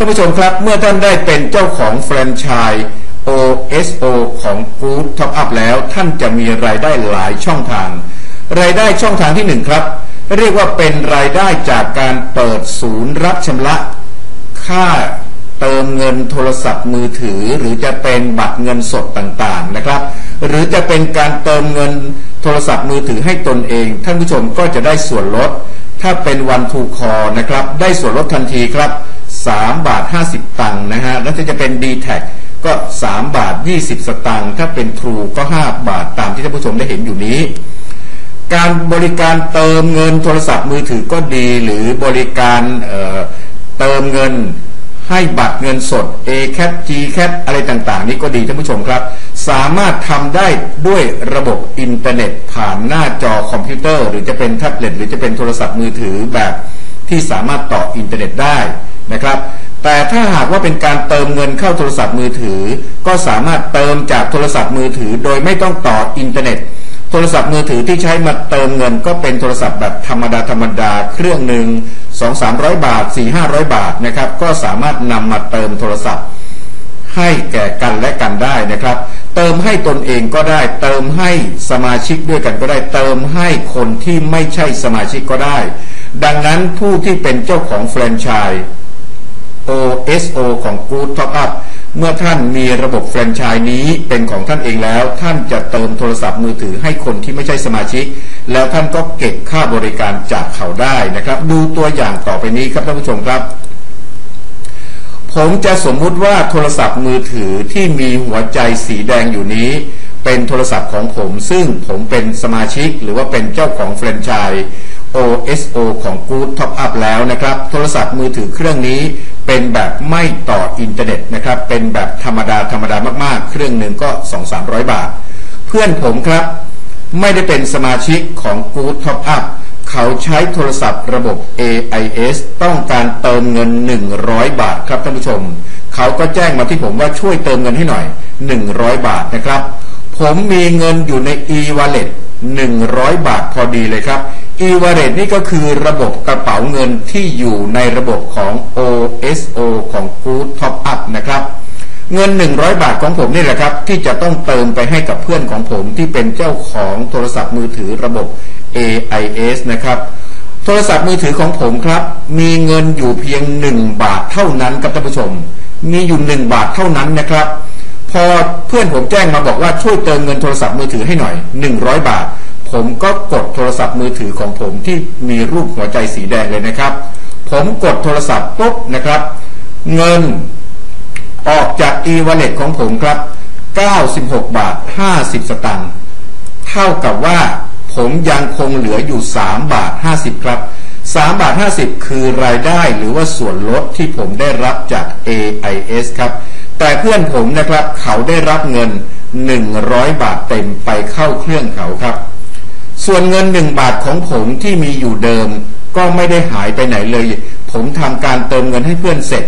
ท่านผู้ชมครับเมื่อท่านได้เป็นเจ้าของแฟรนไชส์ OSO ของ Good Top Up แล้วท่านจะมีรายได้หลายช่องทาง รายได้ช่องทางที่หนึ่งครับ เรียกว่าเป็นรายได้จากการเปิดศูนย์รับชำระ ค่าเติมเงินโทรศัพท์มือถือ หรือจะเป็นบัตรเงินสดต่างๆนะครับ หรือจะเป็นการเติมเงินโทรศัพท์มือถือให้ตนเอง ท่านผู้ชมก็จะได้ส่วนลด ถ้าเป็นวันทูคอนะครับ ได้ส่วนลดทันทีครับ 3 บาท 50 ตังค์นะฮะแล้วถ้าจะเป็น d t แทก็ 3 บาท 20 สตังค์ถ้าเป็นทรูก็ 5 บาทตามที่ท่านผู้ชมได้เห็นอยู่นี้ การบริการเติมเงินโทรศัพท์มือถือก็ดีหรือบริการเเติมเงินให้บัตรเงินสด A cat G cat อะไรต่างๆ นี่ก็ดีท่านผู้ชมครับ สามารถทำได้ด้วยระบบอินเทอร์เน็ตผ่านหน้าจอคอมพิวเตอร์ หรือจะเป็นแท็บเล็ตหรือจะเป็นโทรศัพท์มือถือแบบที่สามารถต่ออินเทอร์เน็ตได้ นะครับ แต่ถ้าหากว่าเป็นการเติมเงินเข้าโทรศัพท์มือถือ ก็สามารถเติมจากโทรศัพท์มือถือ โดยไม่ต้องต่ออินเทอร์เน็ต โทรศัพท์มือถือที่ใช้มาเติมเงิน ก็เป็นโทรศัพท์แบบธรรมดาธรรมดาเครื่องหนึ่ง2 3 0 0 บาท 4 5 0 0 บาทนะครับ ก็สามารถนำมาเติมโทรศัพท์ให้แก่กันและกันได้นะครับ เติมให้ตนเองก็ได้ เติมให้สมาชิกด้วยกันก็ได้ เติมให้คนที่ไม่ใช่สมาชิกก็ได้ ดังนั้นผู้ที่เป็นเจ้าของแฟรนไชส์ OSO ของ Good Top Up เมื่อท่านมีระบบแฟรนไชส์นี้เป็นของท่านเองแล้ว ท่านจะเติมโทรศัพท์มือถือให้คนที่ไม่ใช่สมาชิก แล้วท่านก็เก็บค่าบริการจากเขาได้นะครับ ดูตัวอย่างต่อไปนี้ครับท่านผู้ชมครับ ผมจะสมมุติว่าโทรศัพท์มือถือที่มีหัวใจสีแดงอยู่นี้ เป็นโทรศัพท์ของผมซึ่งผมเป็นสมาชิก หรือว่าเป็นเจ้าของแฟรนไชส์ OSO ของ Good Top Up แล้วนะครับ โทรศัพท์มือถือเครื่องนี้ เป็นแบบไม่ต่ออินเทอร์เน็ตนะครับ เป็นแบบธรรมดาธรรมดามากๆ เครื่องหนึ่งก็ 2-300 บาท เพื่อนผมครับ ไม่ได้เป็นสมาชิกของ Good Top Up เขาใช้โทรศัพท์ระบบ AIS ต้องการเติมเงิน 100 บาทครับท่านผู้ชม เขาก็แจ้งมาที่ผมว่าช่วยเติมเงินให้หน่อย 100 บาทนะครับ ผมมีเงินอยู่ใน e-wallet 100 บาทพอดีเลยครับ e-wallet นี่ก็คือระบบกระเป๋าเงินที่อยู่ในระบบของ OSO ของ Good Top Up นะครับเงิน 100 บาทของผมนี่แหละครับ ที่จะต้องเติมไปให้กับเพื่อนของผมที่เป็นเจ้าของโทรศัพท์มือถือระบบ AIS นะครับ โทรศัพท์มือถือของผมครับ มีเงินอยู่เพียง 1 บาทเท่านั้นครับท่านผู้ชม มีอยู่ 1 บาทเท่านั้นนะครับ พอเพื่อนผมแจ้งมาบอกว่าช่วยเติมเงินโทรศัพท์มือถือให้หน่อย 100 บาท ผมก็กดโทรศัพท์มือถือของผมที่มีรูปหัวใจสีแดงเลยนะครับ ผมกดโทรศัพท์ปุ๊บนะครับ เงินออกจาก e-wallet ของผมครับ 96 บาท 50 สตางค์เท่ากับว่าผมยังคงเหลืออยู่ 3 บาท 50 ครับ 3 บาท 50 คือรายได้หรือว่าส่วนลดที่ผมได้รับจาก AIS ครับ แต่เพื่อนผมนะครับเขาได้รับเงิน 100 บาทเต็มไปเข้าเครื่องเขาครับ ส่วนเงินหนึ่งบาทของผมที่มีอยู่เดิม ก็ไม่ได้หายไปไหนเลย ผมทำการเติมเงินให้เพื่อนเสร็จ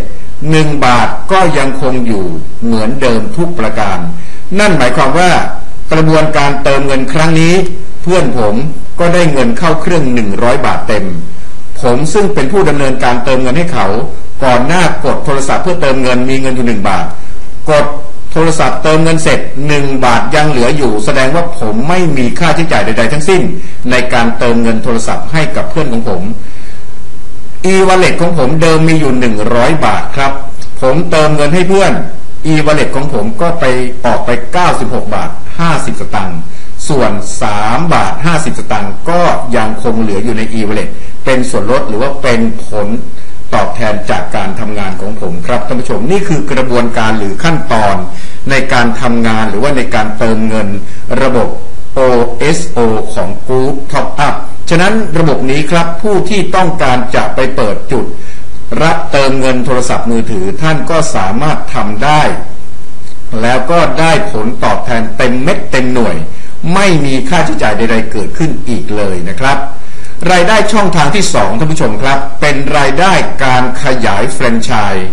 หนึ่งบาทก็ยังคงอยู่เหมือนเดิมทุกประการ นั่นหมายความว่ากระบวนการเติมเงินครั้งนี้ เพื่อนผมก็ได้เงินเข้าเครื่องหนึ่งร้อยบาทเต็ม ผมซึ่งเป็นผู้ดำเนินการเติมเงินให้เขา ก่อนหน้ากดโทรศัพท์เพื่อเติมเงินมีเงินอยู่หนึ่งบาท กด โทรศัพท์เติมเงินเสร็จ 1 บาทยังเหลืออยู่ แสดงว่าผมไม่มีค่าใช้จ่ายใด ๆ ทั้งสิ้น ในการเติมเงินโทรศัพท์ให้กับเพื่อนของผม e-wallet ของผมเดิมมีอยู่ 100 บาทครับ ผมเติมเงินให้เพื่อน e-wallet ของผมก็ไปออกไป 96 บาท 50 สตางค์ส่วน 3 บาท 50 สตางค์ก็ยังคงเหลืออยู่ใน e-wallet เป็นส่วนลดหรือว่าเป็นผล ตอบแทนจากการทำงานของผมครับท่านผู้ชมนี่คือกระบวนการหรือขั้นตอน ในการทำงานหรือว่าในการเติมเงินระบบ OSO ของ Group Top Up ฉะนั้นระบบนี้ครับผู้ที่ต้องการจะไปเปิดจุด รับเติมเงินโทรศัพท์มือถือท่านก็สามารถทำได้ แล้วก็ได้ผลตอบแทนเต็มเม็ดเต็มหน่วย ไม่มีค่าใช้จ่ายใดๆเกิดขึ้นอีกเลยนะครับ รายได้ช่องทางที่2ท่านผู้ชมครับ เป็นรายได้การขยายแฟรนไชส์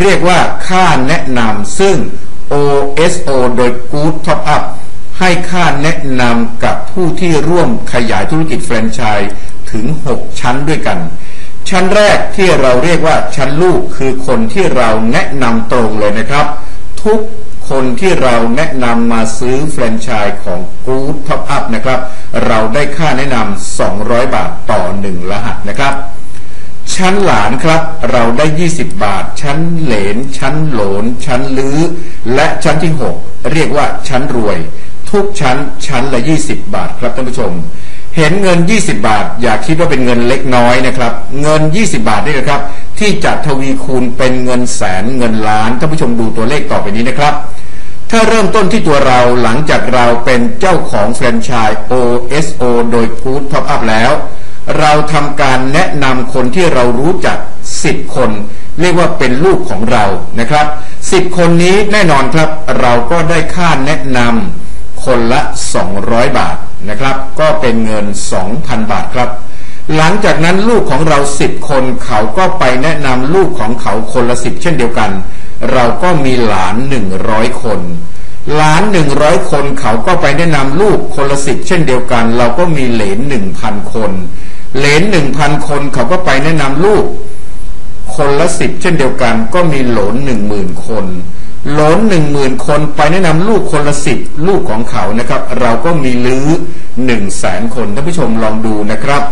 เรียกว่าค่าแนะนำซึ่ง OSO โดย Good Top Up ให้ค่าแนะนำกับผู้ที่ร่วมขยายธุรกิจแฟรนไชส์ถึง 6 ชั้นด้วยกัน ชั้นแรกที่เราเรียกว่าชั้นลูกคือคนที่เราแนะนำตรงเลยนะครับ ทุกคนที่เราแนะนำมาซื้อแฟรนไชส์ของ Good Top Up นะครับ เราได้ค่าแนะนำ 200 บาทต่อ 1 รหัสนะครับ ชั้นหลานครับ เราได้ 20 บาท ชั้นเหลน ชั้นโหลน ชั้นลื้อ และชั้นที่ 6 เรียกว่าชั้นรวย ทุกชั้นชั้นละ 20 บาทครับท่านผู้ชมเห็นเงิน 20 บาท อย่าคิดว่าเป็นเงินเล็กน้อยนะครับ เงิน 20 บาทนี่นะครับ ที่จะทวีคูณเป็นเงินแสนเงินล้านท่านผู้ชมดูตัวเลขต่อไปนี้นะครับ ถ้าเริ่มต้นที่ตัวเราหลังจากเราเป็นเจ้าของแฟรนไชส์ OSO โดย Good Top Up แล้ว เราทำการแนะนำคนที่เรารู้จัก 10 คน เรียกว่าเป็นลูกของเรานะครับ 10 คนนี้แน่นอนครับ เราก็ได้ค่าแนะนำคนละ 200 บาทนะครับ ก็เป็นเงิน 2,000 บาทครับ หลังจากนั้นลูกของเรา 10 คนเขาก็ไปแนะนำลูกของเขาคนละ 10 เช่นเดียวกัน เราก็มีหลาน100คน หลานหนึ่งร้อยคนเขาก็ไปแนะนำลูกคนละสิบเช่นเดียวกัน เราก็มีเหลนหนึ่งพันคน เหลนหนึ่งพันคนเขาก็ไปแนะนำลูก คนละสิบเช่นเดียวกัน ก็มีหลนหนึ่งหมื่นคนหลนหนึ่งหมื่นคนไปแนะนำลูกคนละสิบลูกของเขานะครับ เราก็มีลื้อหนึ่งแสนคนท่านผู้ชมลองดูนะครับ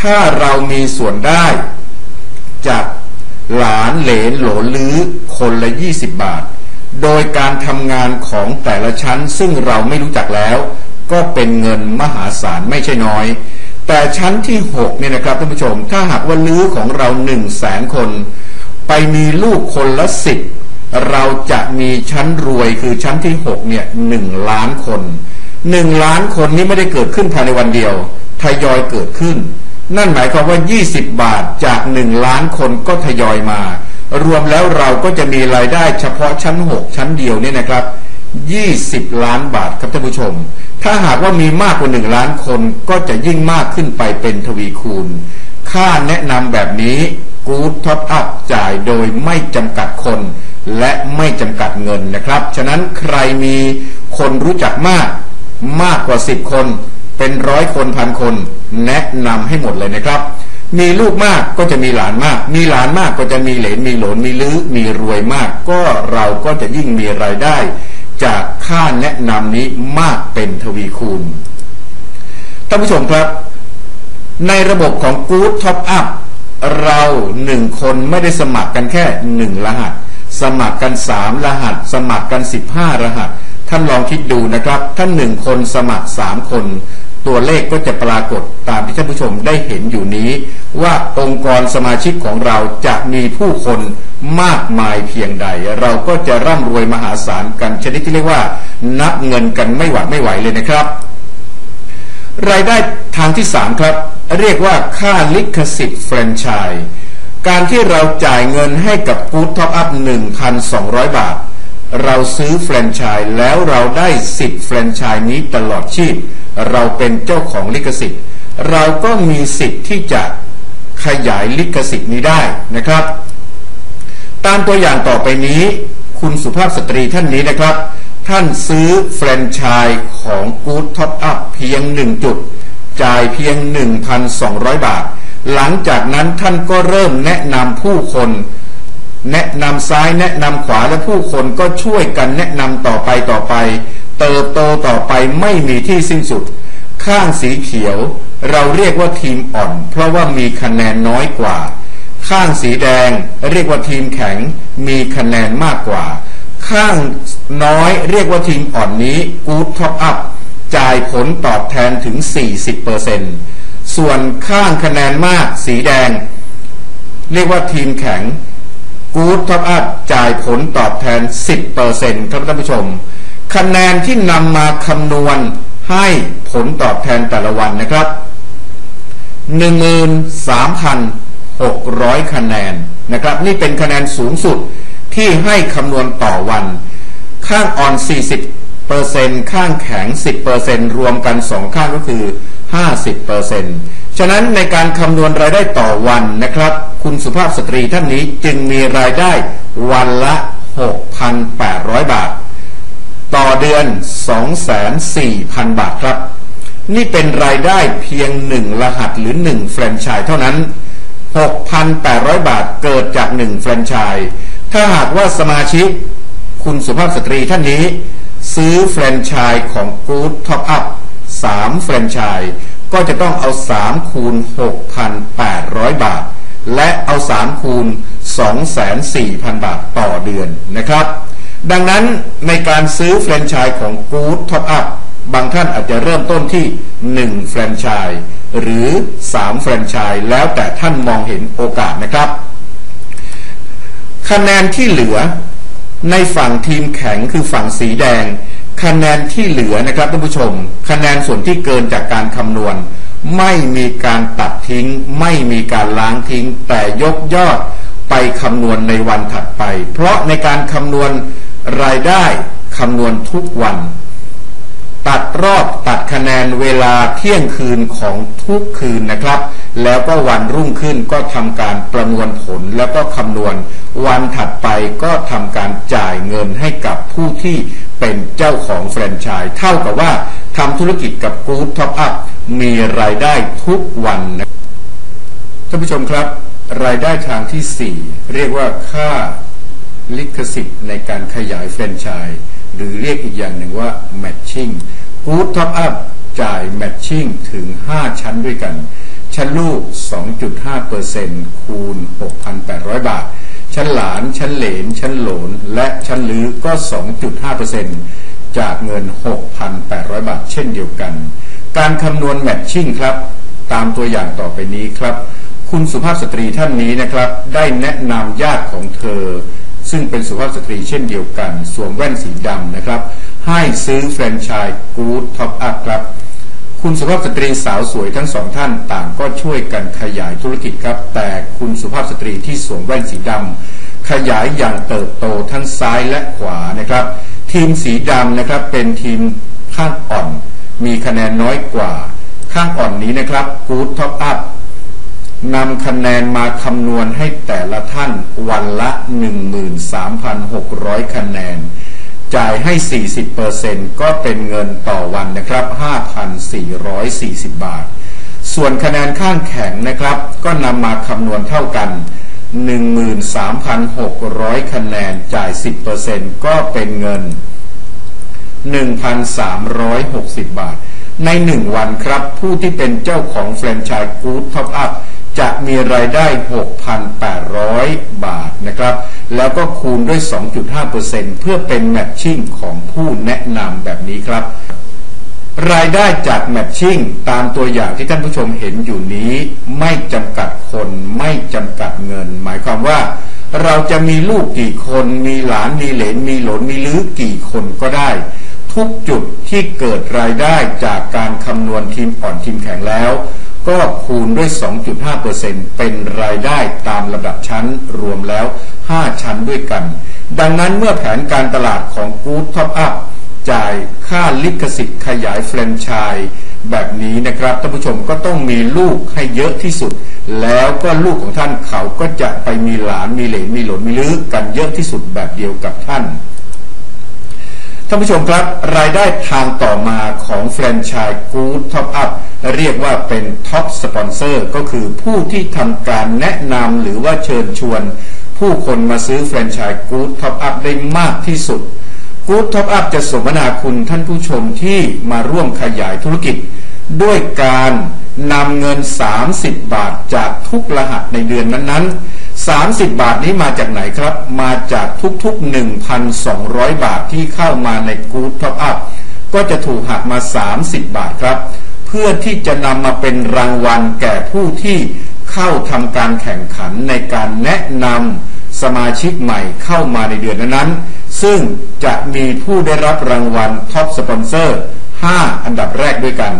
ถ้าเรามีส่วนได้จาก หลานเหลนโหลลื้อคนละยี่สิบบาท โดยการทำงานของแต่ละชั้นซึ่งเราไม่รู้จักแล้ว ก็เป็นเงินมหาศาลไม่ใช่น้อย แต่ชั้นที่6เนี่ยนะครับท่านผู้ชม ถ้าหากว่าลื้อของเรา1 0 0 0 0แสนคน ไปมีลูกคนละสิบเราจะมีชั้นรวยคือชั้นที่6เนี่ยหนึ่งล้านคนหนึ่งล้านคนนี้ไม่ได้เกิดขึ้นภายในวันเดียวทยอยเกิดขึ้น นั่นหมายความว่า 20 บาทจาก 1 ล้านคนก็ทยอยมา รวมแล้วเราก็จะมีรายได้เฉพาะชั้น 6 ชั้นเดียวเนี่ยนะครับ 20 ล้านบาทครับท่านผู้ชม ถ้าหากว่ามีมากกว่า 1 ล้านคนก็จะยิ่งมากขึ้นไปเป็นทวีคูณ ค่าแนะนำแบบนี้ Good Top Up จ่ายโดยไม่จำกัดคน และไม่จำกัดเงินนะครับ ฉะนั้นใครมีคนรู้จักมากมากกว่า 10 คน เป็นร้อยคนพันคนแนะนำให้หมดเลยนะครับ มีลูกมากก็จะมีหลานมาก มีหลานมากก็จะมีเหลนมีหลนมีลื้อมีรวยมาก ก็เราก็จะยิ่งมีรายได้ จากค่าแนะนำนี้มากเป็นทวีคูณท่านผู้ชมครับ ในระบบของ Good Top Up เราหนึ่งคนไม่ได้สมัครกันแค่หนึ่งรหัส สมัครกันสามรหัส สมัครกันสิบห้ารหัส ท่านลองคิดดูนะครับ ท่านหนึ่งคนสมัครสามคน ตัวเลขก็จะปรากฏตามที่ท่านผู้ชมได้เห็นอยู่นี้ ว่าองค์กรสมาชิกของเราจะมีผู้คนมากมายเพียงใด เราก็จะร่ำรวยมหาศาลกันชนิดที่เรียกว่า นับเงินกันไม่หวัดไม่ไหวเลยนะครับ รายได้ทางที่ 3 ครับ เรียกว่าค่าลิขสิทธิ์แฟรนไชส์การที่เราจ่ายเงินให้กับ Good Top Up 1,200 บาท เราซื้อแฟรนไชส์แล้วเราได้สิทธิ์แฟรนไชส์นี้ตลอดชีพ เราเป็นเจ้าของลิขสิทธิ์ เราก็มีสิทธิ์ที่จะขยายลิขสิทธิ์นี้ได้นะครับ ตามตัวอย่างต่อไปนี้ คุณสุภาพสตรีท่านนี้นะครับ ท่านซื้อแฟรนไชส์ของ Good Top Up เพียง 1 จุด จ่ายเพียง 1,200 บาท หลังจากนั้นท่านก็เริ่มแนะนำผู้คน แนะนำซ้ายแนะนำขวาและผู้คนก็ช่วยกันแนะนำต่อไปต่อไป เติบโตต่อไปไม่มีที่สิ้นสุด ข้างสีเขียว เราเรียกว่าทีมอ่อน เพราะว่ามีคะแนนน้อยกว่า ข้างสีแดงเรียกว่าทีมแข็ง มีคะแนนมากกว่า ข้างน้อยเรียกว่าทีมอ่อนนี้ Good Top Up จ่ายผลตอบแทนถึง 40%ส่วนข้างคะแนนมากสีแดง เรียกว่าทีมแข็ง Good Top Up จ่ายผลตอบแทน 10%ครับท่านผู้ชม คะแนนที่นำมาคำนวณให้ผลตอบแทนแต่ละวันนะครับ 13,600 คะแนนนะครับ นี่เป็นคะแนนสูงสุดที่ให้คำนวณต่อวัน ข้างอ่อน 40เปอร์เซ็นข้างแข็ง 10เปอร์เซ็นรวมกัน 2 ข้างก็คือ 50เปอร์เซ็น ฉะนั้นในการคำนวณรายได้ต่อวันนะครับ คุณสุภาพสตรีท่านนี้จึงมีรายได้วันละ 6,800 บาท ต่อเดือน 24,000 บาทครับ นี่เป็นรายได้เพียงหนึ่งรหัสหรือหนึ่งแฟรนไชส์เท่านั้น 6,800 บาทเกิดจากหนึ่งแฟรนไชส์ถ้าหากว่าสมาชิก คุณสุภาพสตรีท่านนี้ ซื้อแฟรนไชส์ของ Good Top Up 3 แฟรนไชส์ ก็จะต้องเอา3คูณ6,800 บาท และเอา3คูณ24,000 บาทต่อเดือนนะครับ ดังนั้นในการซื้อแฟรนไชส์ของ Good Top Up บางท่านอาจจะเริ่มต้นที่ 1 แฟรนไชส์หรือ 3 แฟรนไชส์แล้วแต่ท่านมองเห็นโอกาสนะครับ คะแนนที่เหลือในฝั่งทีมแข็งคือฝั่งสีแดง คะแนนที่เหลือนะครับท่านผู้ชม คะแนนส่วนที่เกินจากการคำนวณ ไม่มีการตัดทิ้ง ไม่มีการล้างทิ้ง แต่ยกยอดไปคำนวณในวันถัดไป เพราะในการคำนวณรายได้คำนวณทุกวัน ตัดรอบตัดคะแนนเวลาเที่ยงคืนของทุกคืนนะครับ แล้วก็วันรุ่งขึ้นก็ทำการประมวลผลแล้วก็คำนวณ วันถัดไปก็ทำการจ่ายเงินให้กับผู้ที่เป็นเจ้าของแฟรนไชส์เท่ากับว่าทำธุรกิจกับกู๊ดท็อปอัพมีรายได้ทุกวันนะท่านผู้ชมครับ รายได้ทางที่ 4 เรียกว่าค่าลิขสิทธิ์ในการขยายแฟรนไชส์หรือเรียกอีกอย่างหนึ่งว่า matching Good Top Up จ่าย matching ถึง 5 ชั้นด้วยกัน ชั้นลูก 2.5%คูณ 6,800 บาท ชั้นหลาน ชั้นเหลน ชั้นโหลน และชั้นลือก็ 2.5%จากเงิน 6,800 บาท เช่นเดียวกัน การคำนวณ matching ครับ ตามตัวอย่างต่อไปนี้ครับ คุณสุภาพสตรีท่านนี้นะครับ ได้แนะนำญาติของเธอ ซึ่งเป็นสุภาพสตรีเช่นเดียวกัน สวมแว่นสีดำนะครับ ให้ซื้อแฟรนไชส์กู๊ดท็อปอัพครับ คุณสุภาพสตรีสาวสวยทั้งสองท่านต่างก็ช่วยกันขยายธุรกิจครับ แต่คุณสุภาพสตรีที่สวมแว่นสีดำขยายอย่างเติบโตทั้งซ้ายและขวานะครับ ทีมสีดำนะครับเป็นทีมข้างอ่อน มีคะแนนน้อยกว่า ข้างอ่อนนี้นะครับกู๊ดท็อปอัพนำคะแนนมาคำนวณให้แต่ละท่านวันละ 13,600 คะแนน จ่ายให้ 40%ก็เป็นเงินต่อวันนะครับ 5,440 บาท ส่วนคะแนนข้างแข็งนะครับ ก็นำมาคำนวณเท่ากัน 13,600 คะแนนจ่าย 10%ก็เป็นเงิน 1,360 บาท ในหนึ่งวันครับ ผู้ที่เป็นเจ้าของแฟรนไชส์กู๊ดท็อปอัพจะมีรายได้ 6,800 บาทนะครับ แล้วก็คูณด้วย 2.5%เพื่อเป็นแมทชิ่งของผู้แนะนำแบบนี้ครับ รายได้จากแมทชิ่งตามตัวอย่างที่ท่านผู้ชมเห็นอยู่นี้ ไม่จำกัดคนไม่จำกัดเงิน หมายความว่า เราจะมีลูกกี่คน มีหลานมีเหลนมีหลนมีลื้อกี่คนก็ได้ ทุกจุดที่เกิดรายได้จากการคำนวณทีมอ่อนทีมแข็งแล้ว ก็คูณด้วย 2.5%เป็นรายได้ตามระดับชั้นรวมแล้ว 5 ชั้นด้วยกัน ดังนั้นเมื่อแผนการตลาดของ Good Top Up จ่ายค่าลิขสิทธิ์ขยายแฟรนไชส์แบบนี้นะครับท่านผู้ชมก็ต้องมีลูกให้เยอะที่สุด แล้วก็ลูกของท่านเขาก็จะไปมีหลานมีเหลนมีหลนมีลื้อกันเยอะที่สุดแบบเดียวกับท่าน ท่านผู้ชมครับ รายได้ทางต่อมาของแฟรนไชส์กู๊ดท็อปอัพเรียกว่าเป็นท็อปสปอนเซอร์ก็คือผู้ที่ทำการแนะนำหรือว่าเชิญชวน ผู้คนมาซื้อแฟรนไชส์กู๊ดท็อปอัพได้มากที่สุดกู๊ดท็อปอัพจะสมนาคุณท่านผู้ชมที่มาร่วมขยายธุรกิจ ด้วยการนำเงิน 30 บาทจากทุกรหัสในเดือนนั้นๆ 30 บาทนี้มาจากไหนครับ มาจากทุกๆ 1,200 บาทที่เข้ามาในกู๊ดท็อปอัพก็จะถูกหักมา 30 บาทครับ เพื่อที่จะนำมาเป็นรางวัลแก่ผู้ที่เข้าทำการแข่งขันในการแนะนำสมาชิกใหม่เข้ามาในเดือนนั้นๆ ซึ่งจะมีผู้ได้รับรางวัลท็อปสปอนเซอร์ 5 อันดับแรกด้วยกัน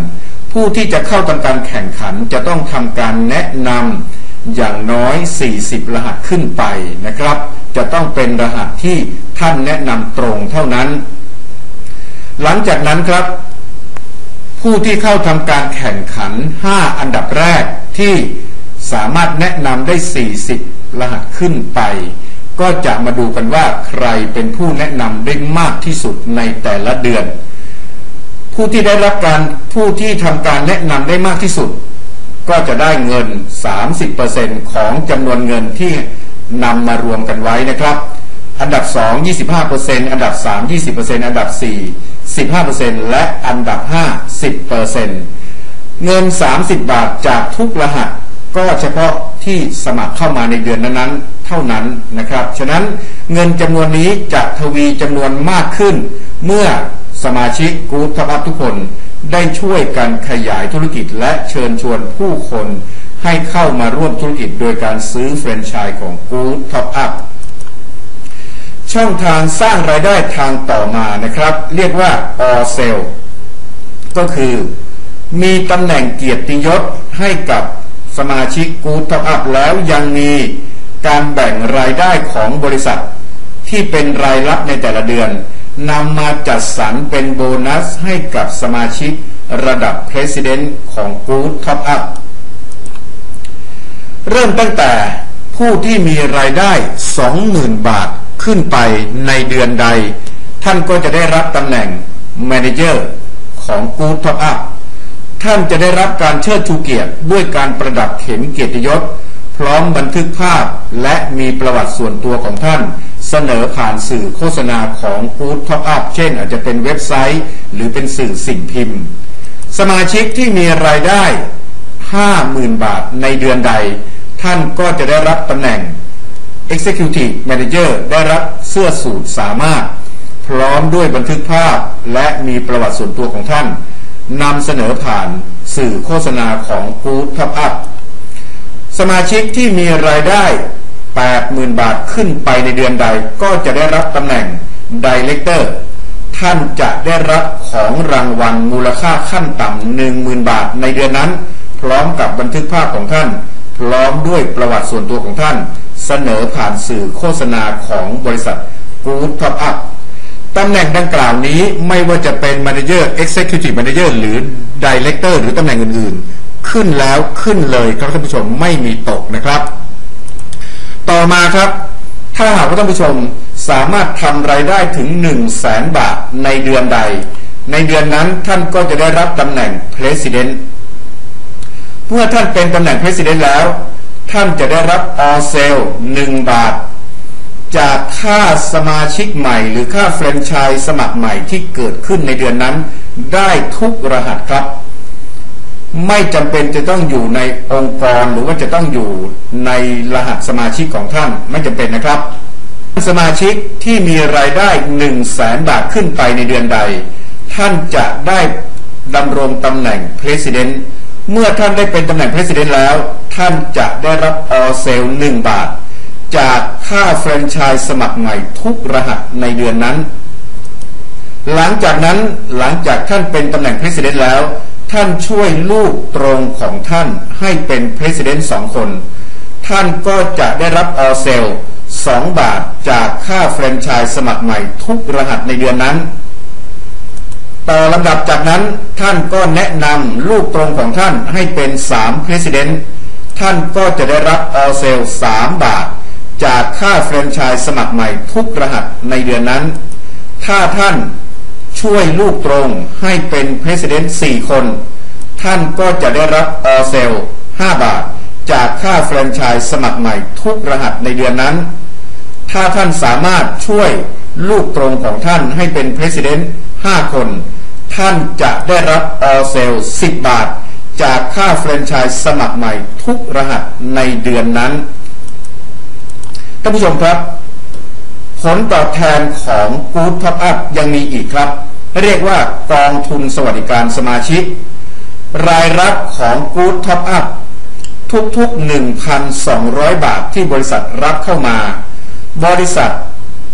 ผู้ที่จะเข้าทำการแข่งขันจะต้องทำการแนะนำ อย่างน้อย 40 รหัสขึ้นไปนะครับ จะต้องเป็นรหัสที่ท่านแนะนำตรงเท่านั้น หลังจากนั้นครับ ผู้ที่เข้าทำการแข่งขัน 5 อันดับแรกที่สามารถแนะนำได้ 40 รหัสขึ้นไป ก็จะมาดูกันว่าใครเป็นผู้แนะนำได้มากที่สุดในแต่ละเดือน ผู้ที่ได้รับการผู้ที่ทำการแนะนำได้มากที่สุด ก็จะได้เงิน 30%ของจำนวนเงินที่นำมารวมกันไว้นะครับ อันดับ 2 25%อันดับ 3 20%อันดับ 4 15%และอันดับ 5 10%เงิน 30 บาทจากทุกรหัส ก็เฉพาะที่สมัครเข้ามาในเดือนนั้นๆ เท่านั้นนะครับ ฉะนั้นเงินจำนวนนี้จะทวีจำนวนมากขึ้น เมื่อสมาชิกกู๊ดทัพอัพทุกคน ได้ช่วยกันขยายธุรกิจและเชิญชวนผู้คนให้เข้ามาร่วมธุรกิจโดยการซื้อแฟรนไชส์ของกู๊ดท็อปอัพช่องทางสร้างรายได้ทางต่อมานะครับ เรียกว่าออเซลก็คือมีตำแหน่งเกียรติยศให้กับสมาชิกกู๊ดท็อปอัพแล้วยังมีการแบ่งรายได้ของบริษัท ที่เป็นรายรับในแต่ละเดือน นำมาจัดสรรเป็นโบนัสให้กับสมาชิกระดับ President ของ Good Top Up เริ่มตั้งแต่ผู้ที่มีรายได้ 20,000 บาทขึ้นไปในเดือนใด ท่านก็จะได้รับตำแหน่ง Manager ของ Good Top Up ท่านจะได้รับการเชิดชูเกียรติด้วยการประดับเข็มเกียรติยศ พร้อมบันทึกภาพและมีประวัติส่วนตัวของท่าน เสนอผ่านสื่อโฆษณาของ Food Top Up เช่น อาจจะเป็นเว็บไซต์ หรือเป็นสื่อสิ่งพิมพ์ สมาชิกที่มีรายได้ 50,000 บาทในเดือนใด ท่านก็จะได้รับตำแหน่ง Executive Manager ได้รับเสื้อสูทสามารถ พร้อมด้วยบันทึกภาพและมีประวัติส่วนตัวของท่านนำเสนอผ่านสื่อโฆษณาของ Food Top Up สมาชิกที่มีรายได้ 80,000 บาทขึ้นไปในเดือนใด ก็จะได้รับตำแหน่งดีเลกเตอร์ท่านจะได้รับของรางวัลมูลค่าขั้นต่ำ10,000 บาทในเดือนนั้น พร้อมกับบันทึกภาพของท่าน พร้อมด้วยประวัติส่วนตัวของท่าน เสนอผ่านสื่อโฆษณาของบริษัท Good Top Up ตำแหน่งดังกล่าวนี้ไม่ว่าจะเป็น Manager Executive Manager หรือ Director หรือตำแหน่งอื่น ๆ ขึ้นแล้วขึ้นเลยครับท่านผู้ชมไม่มีตกนะครับ ต่อมาครับ ถ้าหากว่าท่านผู้ชมสามารถทำรายได้ถึง 1 0 0 0 0แสนบาทในเดือนใด ในเดือนนั้นท่านก็จะได้รับตำแหน่ง President เมื่อท่านเป็นตำแหน่ง President แล้ว ท่านจะได้รับออเซล1บาท จากค่าสมาชิกใหม่ หรือค่าแฟรนไชส์สมัครใหม่ที่เกิดขึ้นในเดือนนั้น ได้ทุกรหัสครับ ไม่จำเป็นจะต้องอยู่ในองค์กรหรือว่าจะต้องอยู่ในรหัสสมาชิกของท่านไม่จำเป็นนะครับ สมาชิกที่มีรายได้1 0 0 0 0แสนบาทขึ้นไปในเดือนใด ท่านจะได้ดำรงตำแหน่ง President เมื่อท่านได้เป็นตำแหน่ง President แล้ว ท่านจะได้รับออเซลหนึ่งบาท จากค่าแฟรนไชส์สมัครใหม่ทุกรหัสในเดือนนั้น หลังจากนั้นหลังจากท่านเป็นตำแหน่ง President แล้ว ท่านช่วยลูกตรงของท่านให้เป็นประธานสองคน ท่านก็จะได้รับออเซลสองบาทจากค่าแฟรนไชส์สมัครใหม่ทุกรหัสในเดือนนั้น ต่อลำดับจากนั้นท่านก็แนะนำลูกตรงของท่านให้เป็นสามประธานท่านก็จะได้รับออเซลสามบาท จากค่าแฟรนไชส์สมัครใหม่ทุกรหัสในเดือนนั้น ถ้าท่าน ช่วยลูกตรงให้เป็นประธานสี่คน ท่านก็จะได้รับออเซล 5 บาท จากค่าแฟรนไชส์สมัครใหม่ทุกรหัสในเดือนนั้น ถ้าท่านสามารถช่วยลูกตรงของท่านให้เป็นประธาน5คน ท่านจะได้รับออเซล 10 บาท จากค่าแฟรนไชส์สมัครใหม่ทุกรหัสในเดือนนั้นท่านผู้ชมครับ ผลตอบแทนของ Good Top Up ยังมีอีกครับ เรียกว่ากองทุนสวัสดิการสมาชิก รายรับของ Good Top Up ทุกๆ 1,200 บาทที่บริษัทรับเข้ามา บริษัท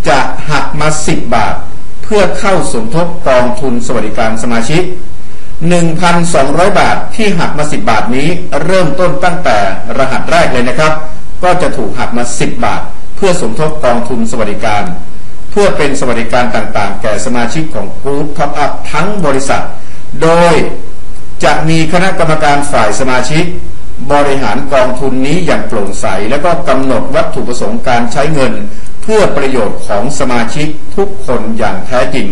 จะหักมา 10 บาท เพื่อเข้าสมทบกองทุนสวัสดิการสมาชิก 1,200 บาทที่หักมา 10 บาทนี้เริ่มต้นตั้งแต่รหัสแรกเลยนะครับ ก็จะถูกหักมา 10 บาท เพื่อสมทบกองทุนสวัสดิการ พื่อเป็นสวัสดิการต่างๆ แก่สมาชิกของ Good Top Up ทั้งบริษัท โดยจะมีคณะกรรมการฝ่ายสมาชิก บริหารกองทุนนี้อย่างโปร่งใส และก็กำหนดวัตถุประสงค์การใช้เงิน เพื่อประโยชน์ของสมาชิกทุกคนอย่างแท้จริง